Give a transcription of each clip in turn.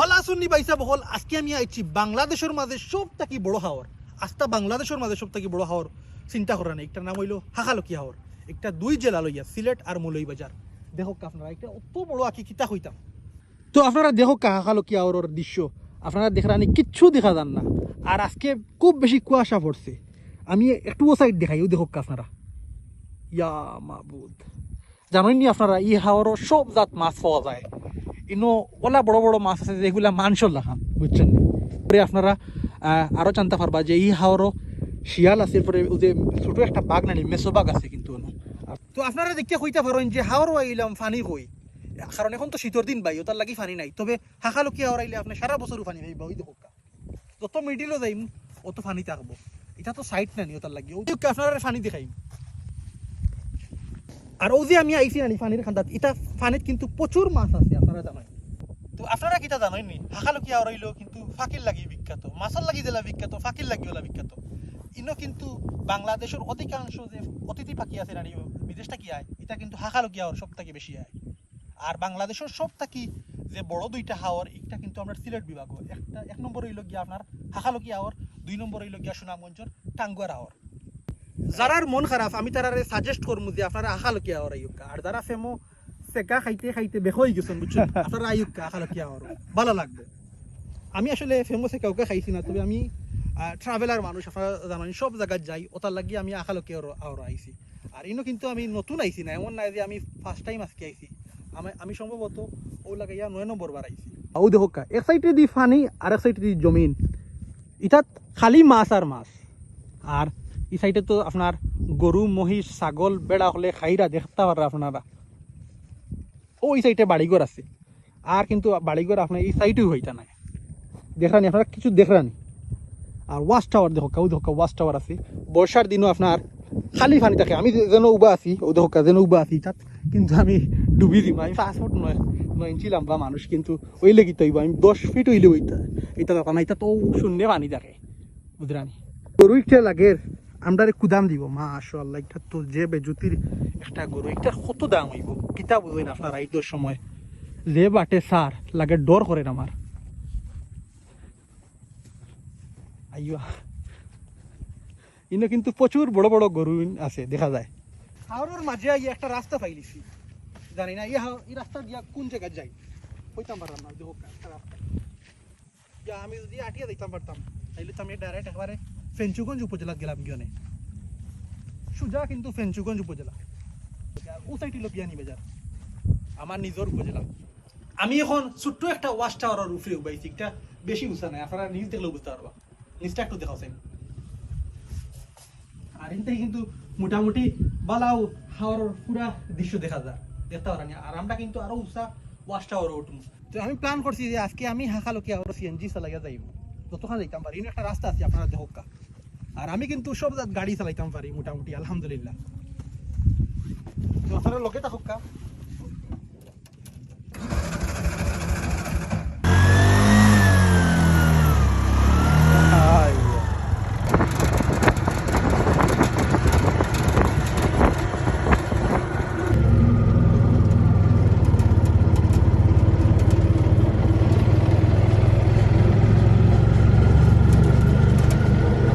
বালা শুননি বাইসা বহল, আজকে আমি আইছি বাংলাদেশের মাঝে সব থাকি বড় হাওর। আস্তা বাংলাদেশের মাঝে সব থাকি বড় হাওর, চিন্তা করা নেই। একটা নাম হইল হাকালকি হাওর। একটা দুই জেলা লইয়া, সিলেট আর মলই বাজার। দেখো আপনারা, একটা অত বড় আঁকি কিতা হইতাম তো আপনারা দেখো হাকালকি হাওরের দৃশ্য। আপনারা দেখরানি কিচ্ছু দেখা যান না। আর আজকে খুব বেশি কুয়াশা পড়ছে। আমি একটু ও সাইড দেখাই ও দেখো আপনারা। ইয়া মাবুদ। জানেন নি আপনারা, এই হাওরের সব জাত মাছ পাওয়া যায়। ইনো ওলা বড় বড় মাছ আছে যেগুলা মাংসর লাখান বুঝছেন? পরে আপনারা আহ, আরও জানতে পারবা যে এই হাওরও শিয়াল আছে পরে যে ছোট একটা বাঘ নানি মেসো বাঘ আছে কিন্তু তো আপনারা দেখতে কইতে পারেন যে হাওরও আইলাম ফানি কই। কারণ এখন তো শীতর দিন বাই ওটার লাগি ফানি নাই। তবে হাঁকালুকি হাওর আইলে আপনি সারা বছরও ফানি পাইবা ওই দেখো যত মিডিলও যাইম অত ফানি থাকব। এটা তো সাইড নানি ওটার লাগি। ওই আপনারা ফানি দেখাইম। আর ও যে আমি আইছি নানি ফানির খান্দাত এটা ফানিত কিন্তু প্রচুর মাছ আছে আপনারা জানেন। তো আপনারা নি হাকালুকি আওরাইলো কিন্তু ফাকির লাগি বিখ্যাত। মাছের লাগি জেলা বিখ্যাত, ফাকির লাগি ওলা বিখ্যাত। ইনো কিন্তু বাংলাদেশের অধিকাংশ যে অতিথি পাখি আছে নানি বিদেশ থাকি আয়? এটা কিন্তু হাকালুকি আওর সব থেকে বেশি আয়। আর বাংলাদেশের সব থাকি যে বড় দুইটা হাওর এটা কিন্তু আমরা সিলেট বিভাগ একটা, এক নম্বর হইল গিয়া আপনার হাকালুকি আওর দুই নম্বর হইল গিয়া সুনামগঞ্জের টাঙ্গুয়ার আওর যারার মন খারাপ, আমি তারা সাজেস্ট করব যে আপনারা আখালকি আওয়ার আর যারা ফেমো সেকা খাইতে খাইতে বেহই গেছেন বুঝছেন আপনারা আইয়ুকা আখালকি আওয়ার ভালো লাগবে। আমি আসলে ফেমো সেকাউকে খাইছি না তবে আমি ট্রাভেলার মানুষ আপনারা জানেন সব জায়গায় যাই ওটার লাগি আমি আখালকি আওয়ার আইছি আর ইনো কিন্তু আমি নতুন আইছি না এমন নাই যে আমি ফার্স্ট টাইম আজকে আইছি আমি আমি সম্ভবত ও লাগাইয়া নয় নম্বর বার আইছি ও দেখো কা এক সাইডে দি ফানি আর এক সাইডে দি জমিন। ইটাত খালি মাছ আর মাছ। আর এই সাইডে তো আপনার গরু মহিষ ছাগল বেড়া হলে খাইরা দেখতে পারা আপনারা। ও এই সাইডে বাড়িঘর আছে। আর কিন্তু বাড়িঘর আপনার এই সাইডেও হইতা নাই। দেখরানি আপনারা কিছু দেখরানি আর ওয়াশ টাওয়ার দেখো, কাউ দেখো ওয়াশ টাওয়ার আছে। বর্ষার দিনও আপনার খালি পানি থাকে। আমি যেন উবা আছি, ও দেখো যেন উবা আছি, তাত কিন্তু আমি ডুবি দিম। আমি পাঁচ ফুট নয় নয় ইঞ্চি লম্বা মানুষ, কিন্তু ওই লেগিত হইব আমি দশ ফিট হইলে ওইটা এটা কথা না এটা তো শূন্য পানি থাকে। বুঝরানি গরু একটা লাগে। আমরা কুদাম দিব মাশাল্লাহ এটা তো যে বেজুতির একটা গরু এটা কত দাম হইব? কিতা বুঝেন আপনারা ঈদের সময়। যে বাটে সার, লাগে ডর করেন আমার। আইয়া। ইনো কিন্তু প্রচুর বড় বড় গরু আছে, দেখা যায়। হাওড়ের মাঝে আইয়া একটা রাস্তা পাইলিছি। জানি না ইয়া এই রাস্তা দিয়া কোন জায়গায় যাই? হইতাম পারলাম না দেখো রাস্তা। আমি যদি আটিয়া দিতাম পারতাম, তাইলে তো আমি ডাইরেক্ট একবারে ফেঞ্চুগঞ্জ উপজেলা গেলাম গিয়নে সুজা কিন্তু ফেঞ্চুগঞ্জ উপজেলা। ও সাইড হলো বিয়ানি বাজার আমার নিজের উপজেলা। আমি এখন ছোট্ট একটা ওয়াশ টাওয়ারের উপরে উবাইছি। একটা বেশি উঁচা নাই। আপনারা নিজ দেখলেও বুঝতে পারবা নিচটা একটু দেখাও আর এনতে কিন্তু মোটামুটি বালাও হাওয়ার পুরা দৃশ্য দেখা যায়। দেখতে পারানি আর আমরা কিন্তু আরও উঁচা ওয়াশ টাওয়ার উঠবো তো আমি প্ল্যান করছি যে আজকে আমি হাঁকালোকে আরও সিএনজি চালাইয়া যাইব যতক্ষণ যাইতাম পারি একটা রাস্তা আছে আপনারা দেখোকা আর আমি কিন্তু সব গাড়ি চালাইতাম পারি মোটামুটি আলহামদুলিল্লাহ। লোকে থাকুকা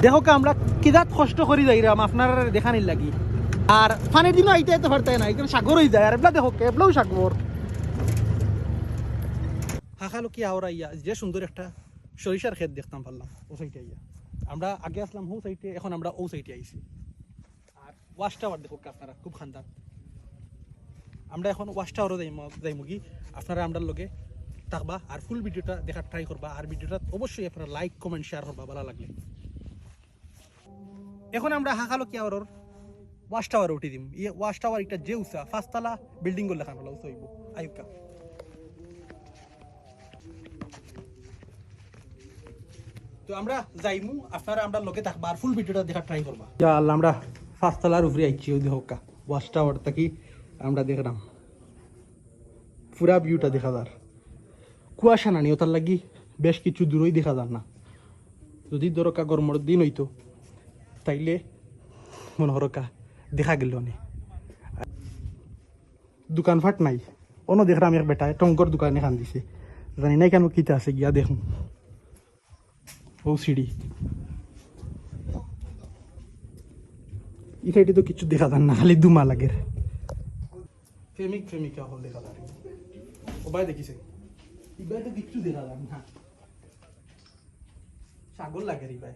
দেখো আমরা কিদাত কষ্ট করি যাইরাম আপনার দেখানির লাগি আর ফানের দিনও আইতে যেতে পারতে না এখানে সাগর হয়ে যায় আর এবলা দেখো এবলাও সাগর হাঁকালো কি আওরা ইয়া, যে সুন্দর একটা সরিষার ক্ষেত দেখতাম পারলাম ও সাইডে ইয়া আমরা আগে আসলাম ও সাইডে, এখন আমরা ও সাইডে আইছি। আর ওয়াশ টাওয়ার দেখো আপনারা, খুব খান্দার আমরা এখন ওয়াশ টাওয়ারও যাইমু কি? আপনারা আমরা লগে থাকবা, আর ফুল ভিডিওটা দেখার ট্রাই করবা, আর ভিডিওটা অবশ্যই আপনারা লাইক কমেন্ট শেয়ার করবা, ভালো লাগলে। এখন আমরা হাঁকালো কি আওয়ার? ওয়াশ টাওয়ার উঠি দিম। ইয়ে ওয়াশ টাওয়ার একটা যে উঁচা ফার্স্টতলা বিল্ডিং দেখান হলো উঁচা হইব। আয়ুকা তো আমরা যাইমু, আপনারা আমরা লোকে থাকবা ফুল ভিডিওটা দেখার ট্রাই করবা। আল্লাহ, আমরা ফার্স্টতলার উপরে আইছি, ওই দেখোকা ওয়াশ টাওয়ার থাকি আমরা দেখলাম। পুরা ভিউটা দেখা যার। কুয়াশা নানি ওটার লাগি বেশ কিছু দূরই দেখা যার না। যদি দরকা গরমের দিন হইতো তাইলে মনে হরকা দেখা গেল নে দোকানপাট নাই অন্য দেখলাম এক বেটায় টঙ্কর দোকানে খান দিছে জানি না কেন কিতা আছে গিয়া দেখুন ও সিঁড়ি এটা তো কিছু দেখা যান না খালি দুমা লাগে প্রেমিক প্রেমিকা হল দেখা যায় সবাই দেখিছে ইবাই তো কিচ্ছু দেখা যান না ছাগল লাগে রে ভাই